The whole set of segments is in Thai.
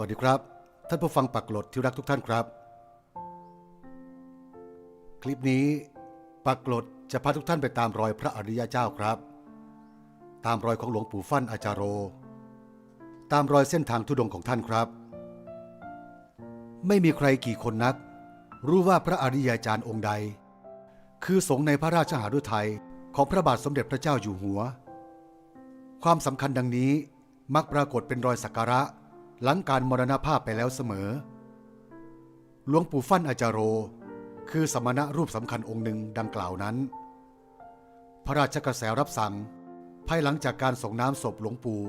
วัสดีครับ ท่านผู้ฟังปักหลดที่รักทุกท่านครับ คลิปนี้ปักหลดจะพาทุกท่านไปตามรอยพระอริยเจ้าครับ ตามรอยของหลวงปู่ฟั่นอาจารโร ตามรอยเส้นทางทุดงของท่านครับ ไม่มีใครกี่คนนัก รู้ว่าพระอริยาจารย์องค์ใด คือสงในพระราชหฤทัยของพระบาทสมเด็จพระเจ้าอยู่หัว ความสำคัญดังนี้มักปรากฏเป็นรอยสักการะ หลังการมรณภาพไปแล้วเสมอ หลวงปู่ฟั่นอาจารโร คือสมณะรูปสำคัญองค์หนึ่งดังกล่าวนั้น พระราชกระแสรับสั่ง ภายหลังจากการส่งน้ำศพหลวงปู่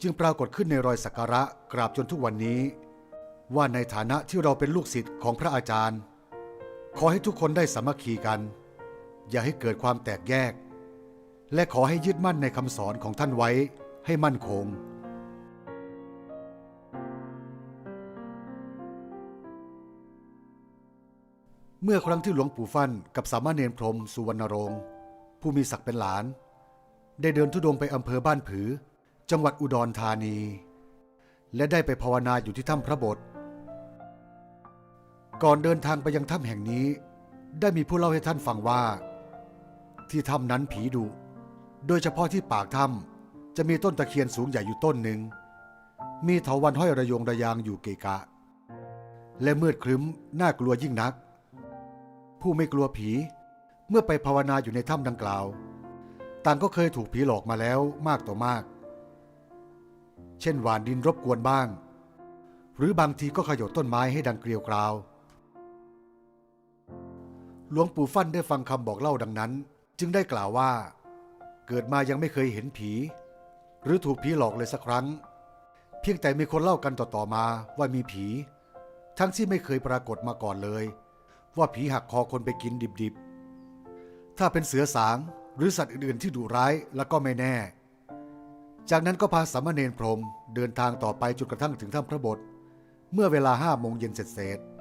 จึงปรากฏขึ้นในรอยสักการะกราบจนทุกวันนี้ ว่าในฐานะที่เราเป็นลูกศิษย์ของพระอาจารย์ ขอให้ทุกคนได้สามัคคีกัน อย่าให้เกิดความแตกแยก และขอให้ยึดมั่นในคำสอนของท่านไว้ให้มั่นคง เมื่อครั้งที่หลวงปู่ฟั่นกับสามเณรพรหมสุวรรณรงค์ผู้มีศักดิ์เป็นหลาน ได้เดินทุดงค์ไปอำเภอบ้านผือ จังหวัดอุดรธานี และได้ไปภาวนาอยู่ที่ถ้ำพระบท ก่อนเดินทางไปยังถ้ำแห่งนี้ ได้มีผู้เล่าให้ท่านฟังว่า ที่ถ้ำนั้นผีดุโดยเฉพาะที่ปากถ้ำจะมีต้นตะเคียนสูงใหญ่อยู่ต้นหนึ่ง มีเถาวันห้อยระยงระยางอยู่เกะกะ และมืดครึ้มน่ากลัวยิ่งนัก ผู้ไม่กลัวผี เมื่อไปภาวนาอยู่ในถ้ำดังกล่าว ต่างก็เคยถูกผีหลอกมาแล้วมากต่อมาก เช่นหวานดินรบกวนบ้าง หรือบางทีก็ขยดต้นไม้ให้ดังเกลียวกราว หลวงปู่ฟั่นได้ฟังคำบอกเล่าดังนั้น จึงได้กล่าวว่า เกิดมายังไม่เคยเห็นผี หรือถูกผีหลอกเลยสักครั้ง เพียงแต่มีคนเล่ากันต่อๆมาว่ามีผี ทั้งที่ไม่เคยปรากฏมาก่อนเลย ว่าผีหักคอคนไปกินดิบๆ ถ้าเป็นเสือสางหรือสัตว์อื่นๆที่ดุร้ายแล้วก็ไม่แน่ จากนั้นก็พาสามเณรพรมเดินทางต่อไปจนกระทั่งถึงถ้ำพระบท เมื่อเวลาห้าโมงเย็นเสร็จๆ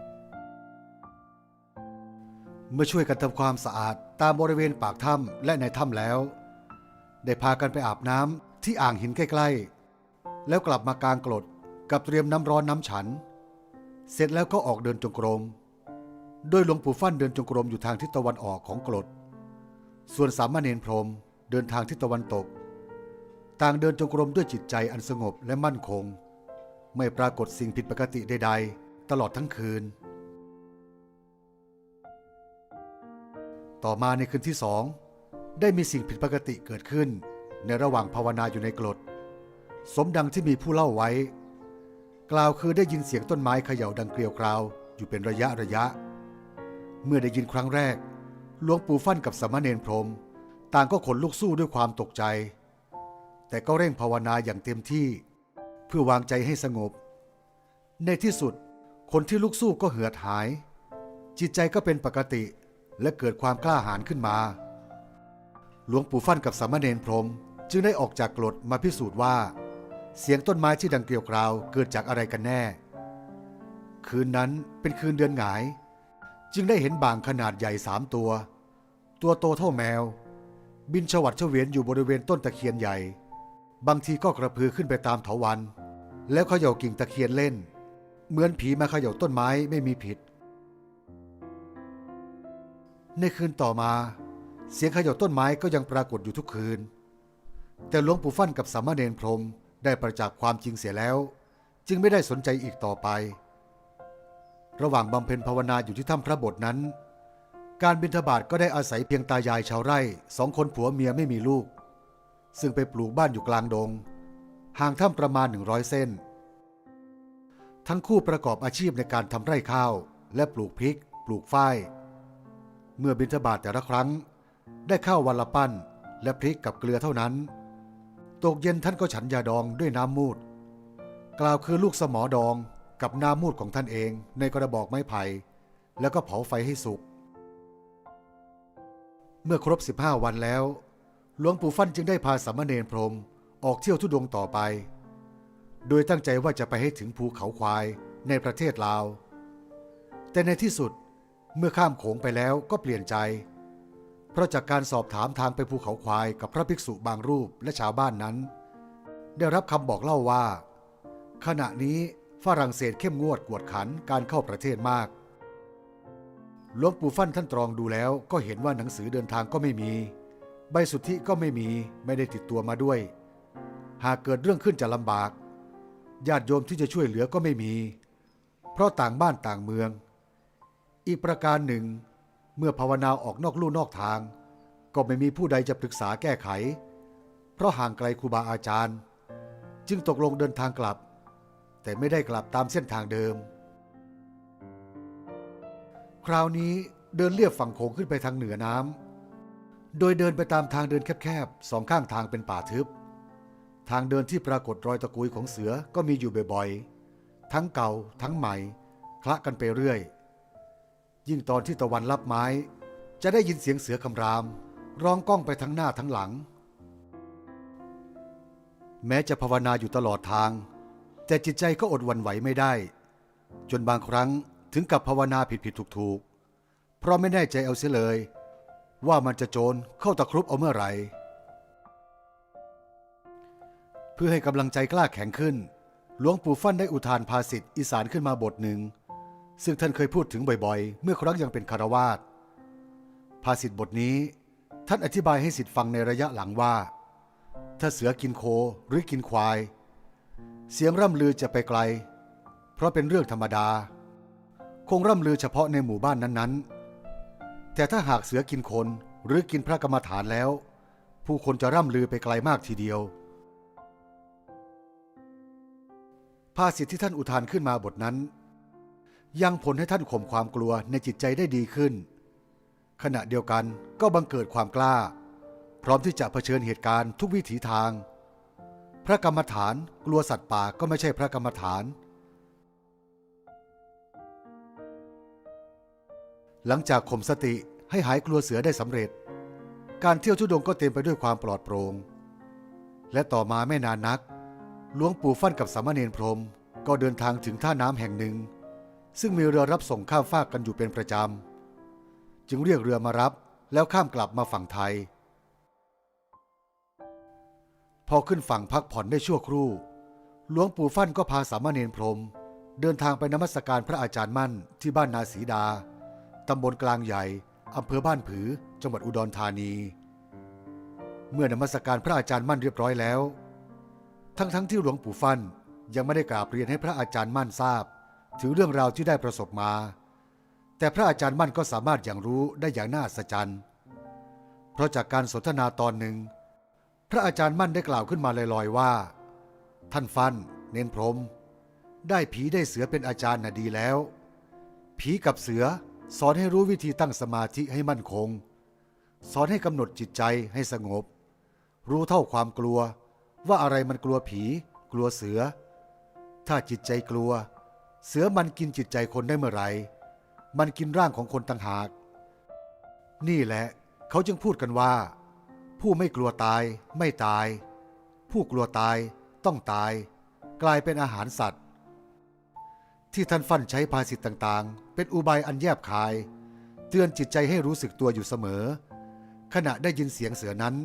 เมื่อช่วยกันทำความสะอาดตามบริเวณปากถ้ำและในถ้ำแล้ว ได้พากันไปอาบน้ำที่อ่างหินใกล้ๆ แล้วกลับมากางกรดกับเตรียมน้ำร้อนน้ำฉัน เสร็จแล้วก็ออกเดินจงกรม โดยหลวงปู่ฟั่นเดินจงกรมอยู่ทางทิศตะวันออกของกรด ส่วนสามเณรพรมเดินทางทิศตะวันตก ต่างเดินจงกรมด้วยจิตใจอันสงบและมั่นคง ไม่ปรากฏสิ่งผิดปกติใดๆ ตลอดทั้งคืน ต่อมาในคืนที่สองได้มีสิ่งผิดปกติเกิดขึ้น ในระหว่างภาวนาอยู่ในกรด สมดังที่มีผู้เล่าไว้ กล่าวคือได้ยินเสียงต้นไม้เขย่าดังเกลียวกราวอยู่เป็นระยะระยะ เมื่อได้ยินครั้งแรก หลวงปู่ฟั่นกับสามเณรพรม ต่างก็ขนลุกสู้ด้วยความตกใจ แต่ก็เร่งภาวนาอย่างเต็มที่ เพื่อวางใจให้สงบ ในที่สุดคนที่ลุกสู้ก็เหือดหาย จิตใจก็เป็นปกติและเกิดความกล้าหาญขึ้นมา หลวงปู่ฟั่นกับสามเณรพรม จึงได้ออกจากกรดมาพิสูจน์ว่า เสียงต้นไม้ที่ดังเกลียวกราวเกิดจากอะไรกันแน่ คืนนั้นเป็นคืนเดือนหงาย จึงได้เห็นบางขนาดใหญ่สามตัว ตัวโตเท่าแมว บินฉวัดเฉวียนอยู่บริเวณต้นตะเคียนใหญ่ บางทีก็กระพือขึ้นไปตามเถาวัน แล้วเขย่ากิ่งตะเคียนเล่น เหมือนผีมาเขย่าต้นไม้ไม่มีผิด ในคืนต่อมา เสียงเขย่าต้นไม้ก็ยังปรากฏอยู่ทุกคืน แต่หลวงปู่ฟั่นกับสามเณรพรมได้ประจักษ์ความจริงเสียแล้ว จึงไม่ได้สนใจอีกต่อไป ระหว่างบำเพ็ญภาวนาอยู่ที่ถ้ำพระบทนั้น การบิณฑบาตก็ได้อาศัยเพียงตายายชาวไร่สองคนผัวเมียไม่มีลูก ซึ่งไปปลูกบ้านอยู่กลางดง ห่างถ้ำประมาณ 100 เส้น ทั้งคู่ประกอบอาชีพในการทำไร่ข้าว และปลูกพริก ปลูกฝ้าย เมื่อบิณฑบาตแต่ละครั้ง ได้ข้าววันละปั้น และพริกกับเกลือเท่านั้น ตกเย็นท่านก็ฉันยาดองด้วยน้ำมูด กล่าวคือลูกสมอดอง กับน้ำมูดของท่านเองในกระบอกไม้ไผ่แล้วก็เผาไฟให้สุก เมื่อครบ 15 วันแล้ว หลวงปู่ฟั่นจึงได้พาสามเณรพรมออกเที่ยวทุดงต่อไป โดยตั้งใจว่าจะไปให้ถึงภูเขาควายในประเทศลาว แต่ในที่สุดเมื่อข้ามโขงไปแล้วก็เปลี่ยนใจ เพราะจากการสอบถามทางไปภูเขาควายกับพระภิกษุบางรูปและชาวบ้านนั้น ได้รับคำบอกเล่าว่า ขณะนี้ ฝรั่งเศสเข้มงวดกวดขันการเข้าประเทศมากหลวงปู่ฟั่นท่านตรองดูแล้วก็เห็นว่าหนังสือเดินทางก็ไม่มี ใบสุทธิก็ไม่มีไม่ได้ติดตัวมาด้วย หากเกิดเรื่องขึ้นจะลำบาก ญาติโยมที่จะช่วยเหลือก็ไม่มี เพราะต่างบ้านต่างเมือง อีกประการหนึ่ง เมื่อภาวนาออกนอกลู่นอกทาง ก็ไม่มีผู้ใดจะปรึกษาแก้ไข เพราะห่างไกลครูบาอาจารย์ จึงตกลงเดินทางกลับ แต่ไม่ได้กลับตามเส้นทางเดิม คราวนี้เดินเลียบฝั่งโขงขึ้นไปทางเหนือน้ำ โดยเดินไปตามทางเดินแคบๆสองข้างทางเป็นป่าทึบ ทางเดินที่ปรากฏรอยตะกุยของเสือก็มีอยู่บ่อยๆ ทั้งเก่าทั้งใหม่ คละกันไปเรื่อย ยิ่งตอนที่ตะวันรับไม้ จะได้ยินเสียงเสือคำราม ร้องก้องไปทั้งหน้าทั้งหลัง แม้จะภาวนาอยู่ตลอดทาง แต่จิตใจก็อดวันไหวไม่ได้ จนบางครั้งถึงกับภาวนาผิดผิดถูกถูกๆเพราะไม่แน่ใจเอาเสียเลย ว่ามันจะโจรเข้าตะครุบเอาเมื่อไหร่ เพื่อให้กำลังใจกล้าแข็งขึ้น หลวงปู่ฟั่นได้อุทานภาษิตอีสานขึ้นมาบทหนึ่ง ซึ่งท่านเคยพูดถึงบ่อยๆ เมื่อครั้งยังเป็นคารวาสภาษิตบทนี้ท่านอธิบายให้สิทธิ์ฟังในระยะหลังว่า ถ้าเสือกินโคหรือกินควาย เสียงร่ำลือจะไปไกล เพราะเป็นเรื่องธรรมดา คงร่ำลือเฉพาะในหมู่บ้านนั้นๆ แต่ถ้าหากเสือกินคนหรือกินพระกรรมฐานแล้ว ผู้คนจะร่ำลือไปไกลมากทีเดียว ภาษิตที่ท่านอุทานขึ้นมาบทนั้น ยังผลให้ท่านข่มความกลัวในจิตใจได้ดีขึ้น ขณะเดียวกันก็บังเกิดความกล้า พร้อมที่จะเผชิญเหตุการณ์ทุกวิถีทาง พระกรรมฐานกลัวสัตว์ป่าก็ไม่ใช่พระกรรมฐาน หลังจากข่มสติให้หายกลัวเสือได้สำเร็จ การเที่ยวทุดงก็เต็มไปด้วยความปลอดโปร่งและต่อมาไม่นานนักหลวงปู่ฟั่นกับสามเณรพรมก็เดินทางถึงท่าน้ำแห่งหนึ่ง ซึ่งมีเรือรับส่งข้ามฟากกันอยู่เป็นประจำ จึงเรียกเรือมารับแล้วข้ามกลับมาฝั่งไทย พอขึ้นฝั่งพักผ่อนได้ชั่วครู่ หลวงปู่ฟั่นก็พาสามเณรพรม เดินทางไปนมัสการพระอาจารย์มั่นที่บ้านนาสีดา ตำบลกลางใหญ่ อำเภอบ้านผือ จังหวัดอุดรธานี เมื่อนมัสการพระอาจารย์มั่นเรียบร้อยแล้ว ทั้งๆทที่หลวงปู่ฟั่นยังไม่ได้กราบเรียนให้พระอาจารย์มั่นทราบ ถึงเรื่องราวที่ได้ประสบมา แต่พระอาจารย์มั่นก็สามารถอย่างรู้ได้อย่างน่าอัศจรรย์เพราะจากการสนทนาตอนหนึ่ง พระอาจารย์มั่นได้กล่าวขึ้นมาลอยๆว่า ท่านฟัน เน้นพรม ได้ผีได้เสือเป็นอาจารย์น่ะดีแล้ว ผีกับเสือสอนให้รู้วิธีตั้งสมาธิให้มั่นคง สอนให้กำหนดจิตใจให้สงบ รู้เท่าความกลัว ว่าอะไรมันกลัวผี กลัวเสือ ถ้าจิตใจกลัว เสือมันกินจิตใจคนได้เมื่อไหร่มันกินร่างของคนต่างหาก นี่แหละ เขาจึงพูดกันว่า ผู้ไม่กลัวตายไม่ตาย ผู้กลัวตายต้องตาย กลายเป็นอาหารสัตว์ ที่ท่านฟั่นใช้ภาษิตต่างๆ เป็นอุบายอันแยบคาย เตือนจิตใจให้รู้สึกตัวอยู่เสมอ ขณะได้ยินเสียงเสือนั้น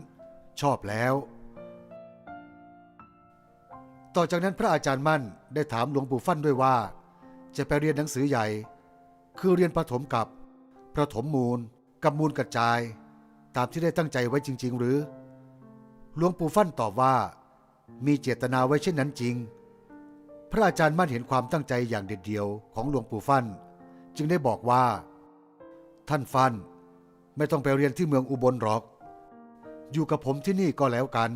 ชอบแล้ว ต่อจากนั้นพระอาจารย์มั่นได้ถามหลวงปู่ฟั่นด้วยว่า จะไปเรียนหนังสือใหญ่ คือเรียนประถมกับประถมมูลกับมูลกระจาย ตามที่ได้ตั้งใจไว้จริง ๆ หรือ หลวงปู่ฟั่นตอบว่า มีเจตนาไว้เช่นนั้นจริง พระอาจารย์มั่นเห็นความตั้งใจอย่างเด็ดเดียวของหลวงปู่ฟั่น จึงได้บอกว่า ท่านฟั่นไม่ต้องไปเรียนที่เมืองอุบลหรอก อยู่กับผมที่นี่ก็แล้วกัน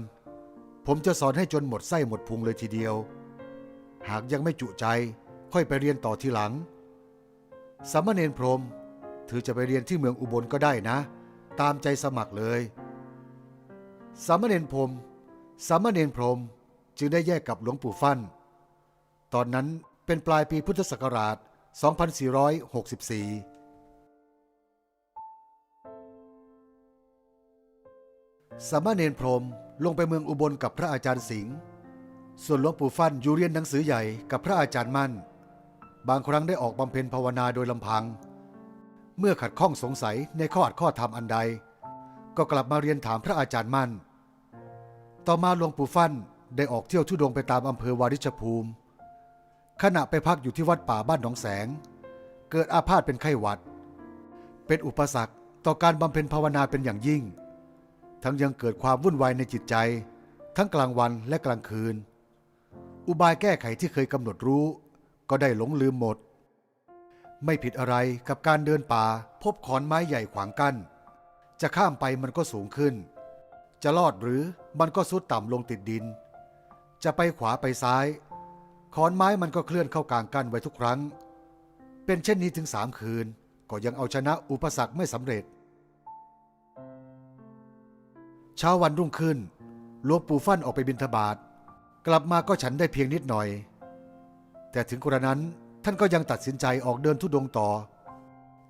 ผมจะสอนให้จนหมดไส้หมดพุงเลยทีเดียว หากยังไม่จุใจค่อยไปเรียนต่อทีหลังสามเณรพรมถือจะไปเรียนที่เมืองอุบลก็ได้นะ ตามใจสมัครเลย สามเณรพรมสามเณรพรมจึงได้แยกกับหลวงปู่ฟั่น ตอนนั้นเป็นปลายปีพุทธศักราช 2464สามเณรพรมลงไปเมืองอุบลกับพระอาจารย์สิงห์ ส่วนหลวงปู่ฟั่นอยู่เรียนหนังสือใหญ่กับพระอาจารย์มั่น บางครั้งได้ออกบำเพ็ญภาวนาโดยลำพัง เมื่อขัดข้องสงสัยในข้ออัดข้อธรรมอันใด ก็กลับมาเรียนถามพระอาจารย์มั่น ต่อมาหลวงปู่ฟั่นได้ออกเที่ยวทุดงไปตามอำเภอวาริชภูมิ ขณะไปพักอยู่ที่วัดป่าบ้านหนองแสง เกิดอาพาธเป็นไข้หวัด เป็นอุปสรรคต่อการบำเพ็ญภาวนาเป็นอย่างยิ่ง ทั้งยังเกิดความวุ่นวายในจิตใจ ทั้งกลางวันและกลางคืน อุบายแก้ไขที่เคยกำหนดรู้ ก็ได้หลงลืมหมด ไม่ผิดอะไรกับการเดินป่าพบขอนไม้ใหญ่ขวางกั้น จะข้ามไปมันก็สูงขึ้น จะลอดหรือมันก็สุดต่ำลงติดดิน จะไปขวาไปซ้าย ขอนไม้มันก็เคลื่อนเข้ากลางกั้นไว้ทุกครั้ง เป็นเช่นนี้ถึงสามคืน ก็ยังเอาชนะอุปสรรคไม่สำเร็จ เช้าวันรุ่งขึ้นหลวงปู่ฟั่นออกไปบิณฑบาตกลับมาก็ฉันได้เพียงนิดหน่อย แต่ถึงกระนั้น ท่านก็ยังตัดสินใจออกเดินทุดงค์ต่อ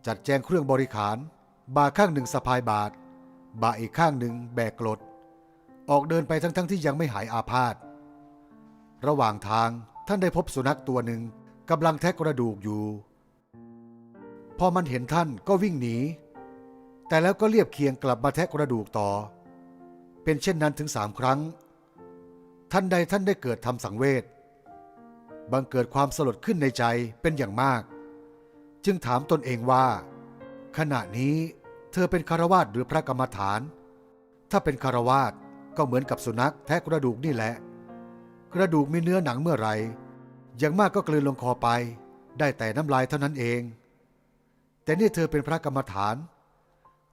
จัดแจงเครื่องบริขาร บาข้างหนึ่งสะพายบาท บาอีกข้างหนึ่งแบกกรดออกเดินไปทั้งๆทที่ยังไม่หายอาพาธระหว่างทางท่านได้พบสุนัขตัวหนึ่งกำลังแทะกระดูกอยู่ พอมันเห็นท่านก็วิ่งหนี แต่แล้วก็เรียบเคียงกลับมาแทะกระดูกต่อ เป็นเช่นนั้นถึงสามครั้ง ท่านใดท่านได้เกิดทำสังเวช บังเกิดความสลดขึ้นในใจเป็นอย่างมาก จึงถามตนเองว่า ขณะนี้เธอเป็นคารวาสหรือพระกรรมฐาน ถ้าเป็นคารวาสก็เหมือนกับสุนัขแทะกระดูกนี่แหละ กระดูกมีเนื้อหนังเมื่อไรอย่างมากก็กลืนลงคอไป ได้แต่น้ำลายเท่านั้นเอง แต่นี่เธอเป็นพระกรรมฐาน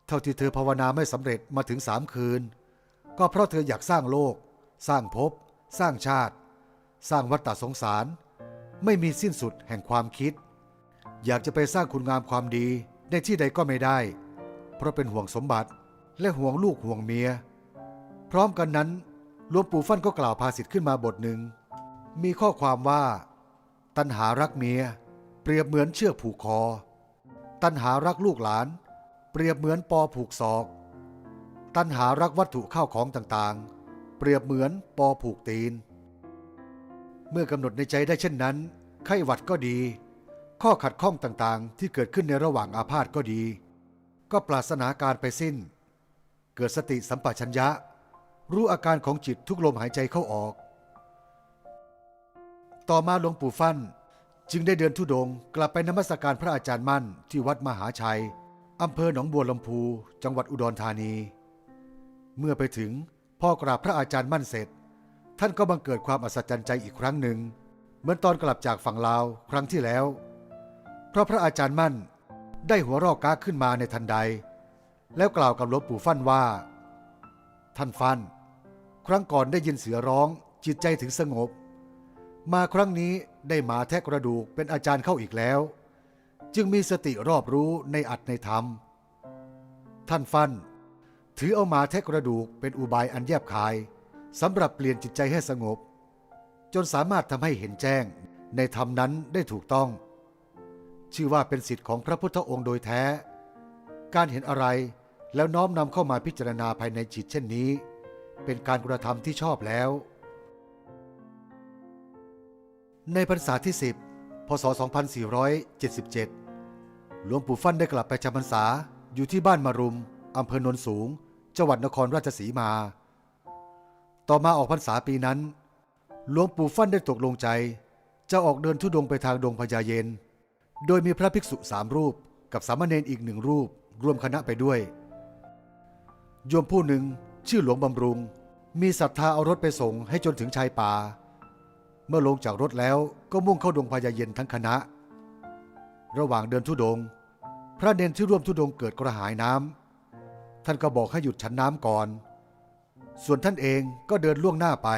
เท่าที่เธอภาวนาไม่สำเร็จมาถึงสามคืน ก็เพราะเธออยากสร้างโลก สร้างภพสร้างชาติ สร้างวัฏฏะสงสาร ไม่มีสิ้นสุดแห่งความคิด อยากจะไปสร้างคุณงามความดีในที่ใดก็ไม่ได้ เพราะเป็นห่วงสมบัติและห่วงลูกห่วงเมีย พร้อมกันนั้นหลวงปู่ฟั่นก็กล่าวภาษิตขึ้นมาบทหนึ่ง มีข้อความว่า ตัณหารักเมีย เปรียบเหมือนเชือกผูกคอ ตัณหารักลูกหลาน เปรียบเหมือนปอผูกศอก ตัณหารักวัตถุข้าวของต่างๆ เปรียบเหมือนปอผูกตีน เมื่อกำหนดในใจได้เช่นนั้น ไข้หวัดก็ดี ข้อขัดข้องต่างๆ ที่เกิดขึ้นในระหว่างอาพาธก็ดี ก็ปราศนาการไปสิ้น เกิดสติสัมปชัญญะ รู้อาการของจิตทุกลมหายใจเข้าออก ต่อมาหลวงปู่ฟั่นจึงได้เดินทุดงค์กลับไปนมัสการพระอาจารย์มั่นที่วัดมหาชัยอำเภอหนองบัวลำพู จังหวัดอุดรธานี เมื่อไปถึงพ่อกราบพระอาจารย์มั่นเสร็จ ท่านก็บังเกิดความอัศจรรย์ใจอีกครั้งหนึ่ง เหมือนตอนกลับจากฝั่งลาวครั้งที่แล้ว เพราะพระอาจารย์มั่นได้หัวรอกก้าขึ้นมาในทันใด แล้วกล่าวกับหลวงปู่ฟั่นว่า ท่านฟั่นครั้งก่อนได้ยินเสือร้องจิตใจถึงสงบ มาครั้งนี้ได้หมาแทะกระดูกเป็นอาจารย์เข้าอีกแล้ว จึงมีสติรอบรู้ในอัตในธรรม ท่านฟั่นถือเอาหมาแทะกระดูกเป็นอุบายอันแยบคาย สำหรับเปลี่ยนจิตใจให้สงบ จนสามารถทำให้เห็นแจ้งในธรรมนั้นได้ถูกต้อง ชื่อว่าเป็นสิทธิ์ของพระพุทธองค์โดยแท้ การเห็นอะไรแล้วน้อมนำเข้ามาพิจารณาภายในจิตเช่นนี้ เป็นการกระทำที่ชอบแล้ว ในพรรษาที่ 10 พศ 2477 หลวงปู่ฟั่นได้กลับไปจำพรรษาอยู่ที่บ้านมารุมอำเภอโนนสูง จังหวัดนครราชสีมา ต่อมาออกพรรษาปีนั้น หลวงปู่ฟั่นได้ตกลงใจ จะออกเดินทุดงไปทางดงพญาเย็น โดยมีพระภิกษุสามรูปกับสามเณรอีกหนึ่งรูปรวมคณะไปด้วย โยมผู้หนึ่งชื่อหลวงบำรุง มีศรัทธาเอารถไปส่งให้จนถึงชายป่า เมื่อลงจากรถแล้วก็มุ่งเข้าดงพญาเย็นทั้งคณะ ระหว่างเดินทุดง พระเนนที่ร่วมทุดงเกิดกระหายน้ำท่านก็บอกให้หยุดฉันน้ำก่อน ส่วนท่านเองก็เดินล่วงหน้าไป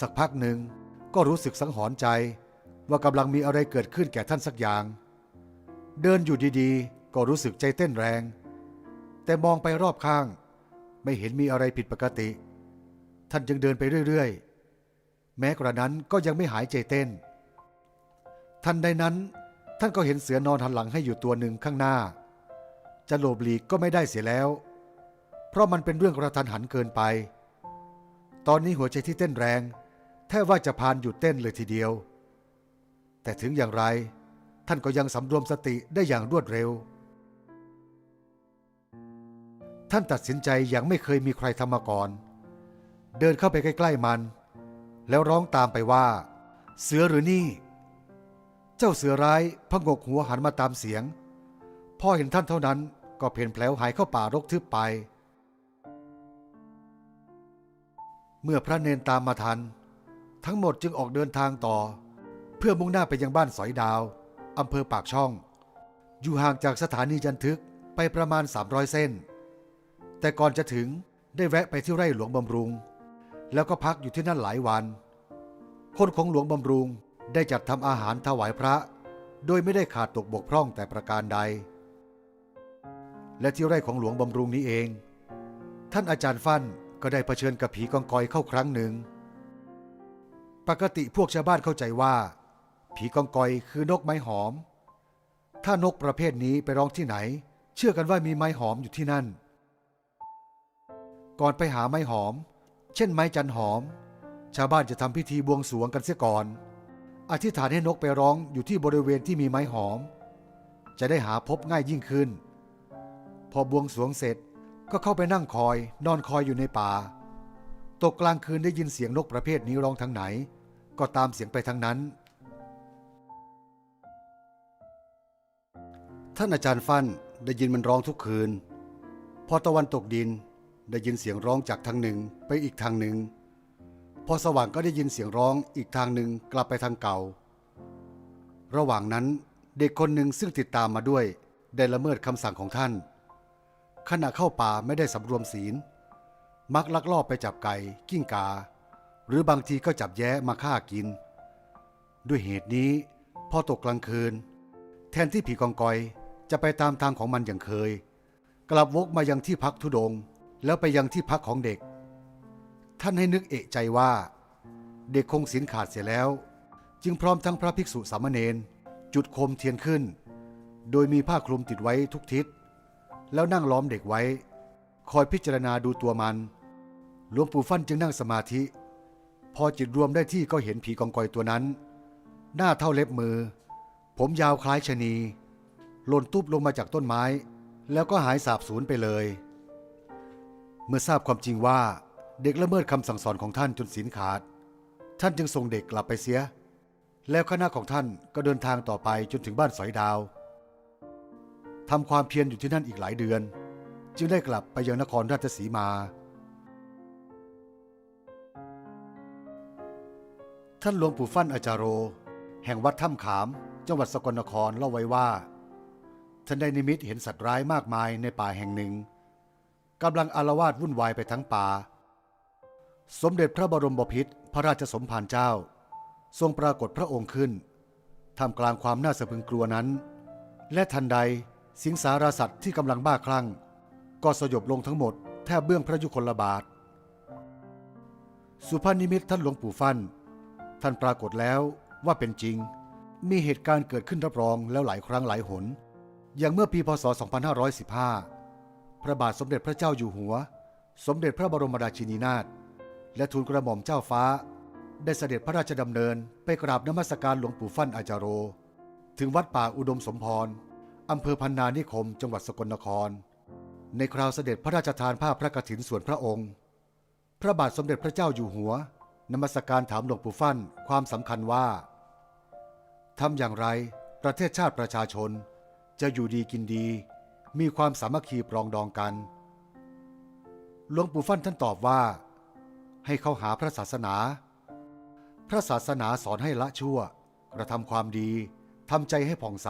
สักพักหนึ่งก็รู้สึกสังหรณ์ใจว่ากำลังมีอะไรเกิดขึ้นแก่ท่านสักอย่าง เดินอยู่ดีๆ ก็รู้สึกใจเต้นแรง แต่มองไปรอบข้าง ไม่เห็นมีอะไรผิดปกติ ท่านจึงเดินไปเรื่อยๆ แม้กระนั้นก็ยังไม่หายใจเต้น ทันใดนั้นท่านก็เห็นเสือนอนหันหลังให้อยู่ตัวหนึ่งข้างหน้า จะหลบหลีกก็ไม่ได้เสียแล้ว เพราะมันเป็นเรื่องกระทันหันเกินไป ตอนนี้หัวใจที่เต้นแรง แทบว่าจะพานหยุดเต้นเลยทีเดียว แต่ถึงอย่างไร ท่านก็ยังสำรวมสติได้อย่างรวดเร็ว ท่านตัดสินใจอย่างไม่เคยมีใครทำมาก่อน เดินเข้าไปใกล้ ๆมัน แล้วร้องตามไปว่า เสือหรือนี่ เจ้าเสือร้ายพงกหัวหันมาตามเสียง พ่อเห็นท่านเท่านั้นก็เพ่นแผลวหายเข้าป่ารกทึบไป เมื่อพระเนนตามมาทัน ทั้งหมดจึงออกเดินทางต่อ เพื่อมุ่งหน้าไปยังบ้านสอยดาวอำเภอปากช่อง อยู่ห่างจากสถานีจันทึกไปประมาณ 300 เส้น แต่ก่อนจะถึงได้แวะไปที่ไร่หลวงบำรุง แล้วก็พักอยู่ที่นั่นหลายวัน คนของหลวงบำรุงได้จัดทำอาหารถวายพระ โดยไม่ได้ขาดตกบกพร่องแต่ประการใด และที่ไร่ของหลวงบำรุงนี้เอง ท่านอาจารย์ฟั่น ก็ได้เผชิญกับผีกองกอยเข้าครั้งหนึ่ง ปกติพวกชาวบ้านเข้าใจว่า ผีกองกอยคือนกไม้หอม ถ้านกประเภทนี้ไปร้องที่ไหน เชื่อกันว่ามีไม้หอมอยู่ที่นั่น ก่อนไปหาไม้หอม เช่นไม้จันหอม ชาวบ้านจะทำพิธีบวงสรวงกันเสียก่อน อธิษฐานให้นกไปร้องอยู่ที่บริเวณที่มีไม้หอม จะได้หาพบง่ายยิ่งขึ้น พอบวงสรวงเสร็จ ก็เข้าไปนั่งคอย นอนคอยอยู่ในป่า ตกกลางคืนได้ยินเสียงนกประเภทนี้ร้องทางไหน ก็ตามเสียงไปทางนั้น ท่านอาจารย์ฟั่นได้ยินมันร้องทุกคืน พอตะวันตกดินได้ยินเสียงร้องจากทางหนึ่งไปอีกทางหนึ่ง พอสว่างก็ได้ยินเสียงร้องอีกทางหนึ่งกลับไปทางเก่า ระหว่างนั้นเด็กคนหนึ่งซึ่งติดตามมาด้วย ได้ละเมิดคำสั่งของท่าน ขณะเข้าป่าไม่ได้สำรวมศีล มักลักลอบไปจับไก่ กิ้งกา หรือบางทีก็จับแย้มาฆ่ากิน ด้วยเหตุนี้พอตกกลางคืน แทนที่ผีกองกอยจะไปตามทางของมันอย่างเคย กลับวกมายังที่พักธุดง แล้วไปยังที่พักของเด็ก ท่านให้นึกเอะใจว่า เด็กคงศีลขาดเสียแล้ว จึงพร้อมทั้งพระภิกษุสามเณรจุดโคมเทียนขึ้น โดยมีผ้าคลุมติดไว้ทุกทิศ แล้วนั่งล้อมเด็กไว้ คอยพิจารณาดูตัวมัน หลวงปู่ฟั่นจึงนั่งสมาธิ พอจิตรวมได้ที่ก็เห็นผีกองกอยตัวนั้น หน้าเท่าเล็บมือ ผมยาวคล้ายชะนีหล่นตุ๊บลงมาจากต้นไม้ แล้วก็หายสาบสูญไปเลย เมื่อทราบความจริงว่าเด็กละเมิดคำสั่งสอนของท่านจนศีลขาด ท่านจึงส่งเด็กกลับไปเสีย แล้วคณะของท่านก็เดินทางต่อไปจนถึงบ้านสอยดาว ทำความเพียรอยู่ที่นั่นอีกหลายเดือน จึงได้กลับไปยังนครราชสีมา ท่านหลวงปู่ฟั่นอาจารโร แห่งวัดถ้ำขาม จังหวัดสกลนครเล่าไว้ว่า ท่านได้นิมิตเห็นสัตว์ร้ายมากมายในป่าแห่งหนึ่งกำลังอารวาสวุ่นวายไปทั้งป่า สมเด็จพระบรมบพิตรพระราชสมภารเจ้า ทรงปรากฏพระองค์ขึ้นท่ามกลางความน่าสะพรึงกลัวนั้น และทันใด สิงสารสัตว์ที่กำลังบ้าคลั่ง ก็สยบลงทั้งหมดแทบเบื้องพระยุคลบาท สุภานิมิตท่านหลวงปู่ฟัน่น ท่านปรากฏแล้วว่าเป็นจริง มีเหตุการณ์เกิดขึ้นรับรองแล้วหลายครั้งหลายหน อย่างเมื่อปีพศ 2515 พระบาทสมเด็จพระเจ้าอยู่หัว สมเด็จพระบรมราชินีนาถและทูลกระหม่อมเจ้าฟ้า ได้เสด็จพระราชดำเนินไปกราบนมัสการหลวงปู่ฟั่นอาจารโร ถึงวัดป่าอุดมสมพร อำเภอพันนานิคม จังหวัดสกลนคร ในคราวเสด็จพระราชทานผ้าพระกฐินส่วนพระองค์ พระบาทสมเด็จพระเจ้าอยู่หัวนมัสการถามหลวงปู่ฟั่นความสำคัญว่าทำอย่างไรประเทศชาติประชาชน จะอยู่ดีกินดี มีความสามัคคีปรองดองกันหลวงปู่ฟั่นท่านตอบว่า ให้เข้าหาพระศาสนา พระศาสนาสอนให้ละชั่ว กระทำความดีทำใจให้ผ่องใส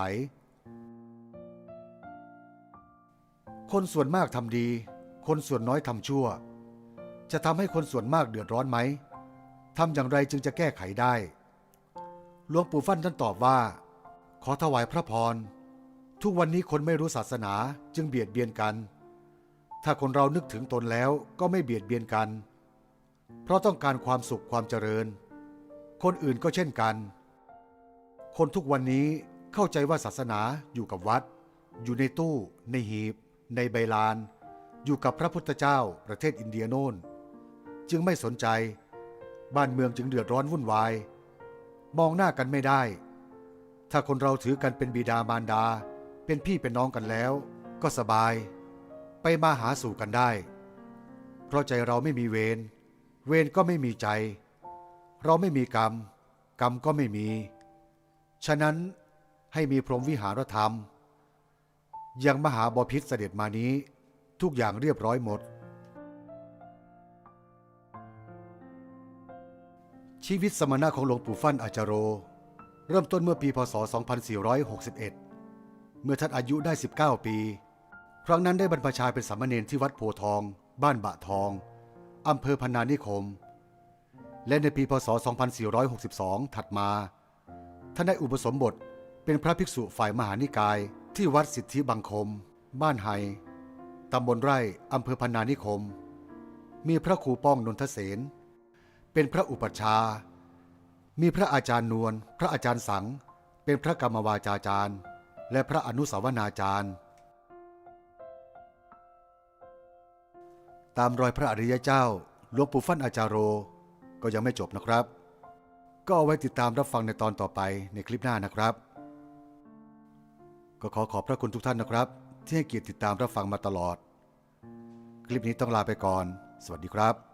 คนส่วนมากทำดี คนส่วนน้อยทำชั่ว จะทำให้คนส่วนมากเดือดร้อนไหมทำอย่างไรจึงจะแก้ไขได้หลวงปู่ฟั่นท่านตอบว่า ขอถวายพระพร ทุกวันนี้คนไม่รู้ศาสนาจึงเบียดเบียนกัน ถ้าคนเรานึกถึงตนแล้วก็ไม่เบียดเบียนกัน เพราะต้องการความสุขความเจริญ คนอื่นก็เช่นกัน คนทุกวันนี้เข้าใจว่าศาสนาอยู่กับวัด อยู่ในตู้ในหีบ ในใบลาน อยู่กับพระพุทธเจ้าประเทศอินเดียโน่น จึงไม่สนใจบ้านเมืองจึงเดือดร้อนวุ่นวาย มองหน้ากันไม่ได้ ถ้าคนเราถือกันเป็นบิดามารดา เป็นพี่เป็นน้องกันแล้ว ก็สบาย ไปมาหาสู่กันได้ เพราะใจเราไม่มีเวร เวรก็ไม่มีใจ เราไม่มีกรรม กรรมก็ไม่มี ฉะนั้นให้มีพรหมวิหารธรรม ยังมหาบพิษเสด็จมานี้ ทุกอย่างเรียบร้อยหมด ชีวิตสมณะของหลวงปู่ฟั่นอาจารโร เริ่มต้นเมื่อปีพศ 2461 เมื่อท่านอายุได้ 19 ปี ครั้งนั้นได้บรรพชาเป็นสามเณรที่วัดโพทอง บ้านบะทอง อำเภอพนานิคม และในปีพศ 2462 ถัดมา ท่านได้อุปสมบทเป็นพระภิกษุฝ่ายมหานิกาย ที่วัดสิทธิบังคม บ้านไฮตำบลไร่อำเภอพนานิคม มีพระครูป้องนนทเสนเป็นพระอุปัชา มีพระอาจารย์นวล พระอาจารย์สัง เป็นพระกรรมวาจาจารย์ และพระอนุสาวนาจารย์ ตามรอยพระอริยเจ้าหลวงปู่ฟั่นอาจารโร ก็ยังไม่จบนะครับ ก็เอาไว้ติดตามรับฟังในตอนต่อไปในคลิปหน้านะครับ ก็ขอขอบพระคุณทุกท่านนะครับ ที่ให้เกียรติติดตามรับฟังมาตลอด คลิปนี้ต้องลาไปก่อน สวัสดีครับ